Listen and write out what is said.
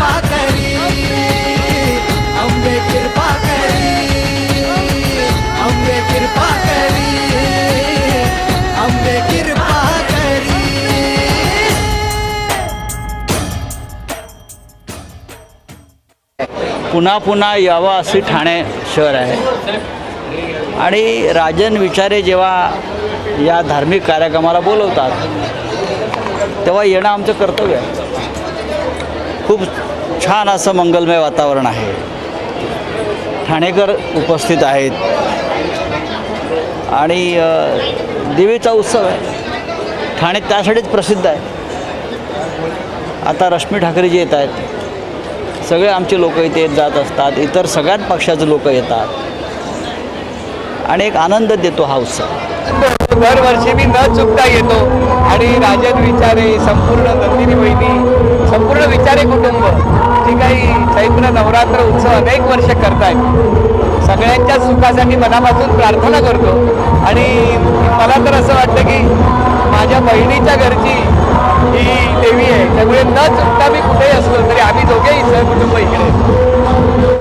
कृपा करी. अंबे कृपा करी. अंबे कृपा करी. अंबे कृपा करी. पुन्हा पुन्हा यावं असे ठाणे शहर आहे. आणि राजन विचारे जेव्हा या धार्मिक कार्यक्रमाला बोलवतात तेव्हा येणं आमचं कर्तव्य आहे. खूप छान असं मंगलमय वातावरण आहे. ठाणेकर उपस्थित आहेत. आणि देवीचा उत्सव आहे. ठाणे त्यासाठीच प्रसिद्ध आहे. आता रश्मी ठाकरे जे येत आहेत. सगळे आमचे लोक इथे येत जात असतात. इतर सगळ्याच पक्षाचे लोक येतात. आणि एक आनंद देतो हा उत्सव. दरवर्षी मी न चुकता येतो. आणि राजन विचारे संपूर्ण नंदिनी बहिणी संपूर्ण विचारे कुटुंब जी काही चैत्र नवरात्र उत्सव अनेक वर्ष करतायत. सगळ्यांच्या सुखासाठी मनापासून प्रार्थना करतो. आणि मला तर असं वाटतं की माझ्या बहिणीच्या घरची ही देवी आहे. त्यामुळे न चुकता मी कुठेही असलो तरी आम्ही दोघेही सहकुटुंब इकडे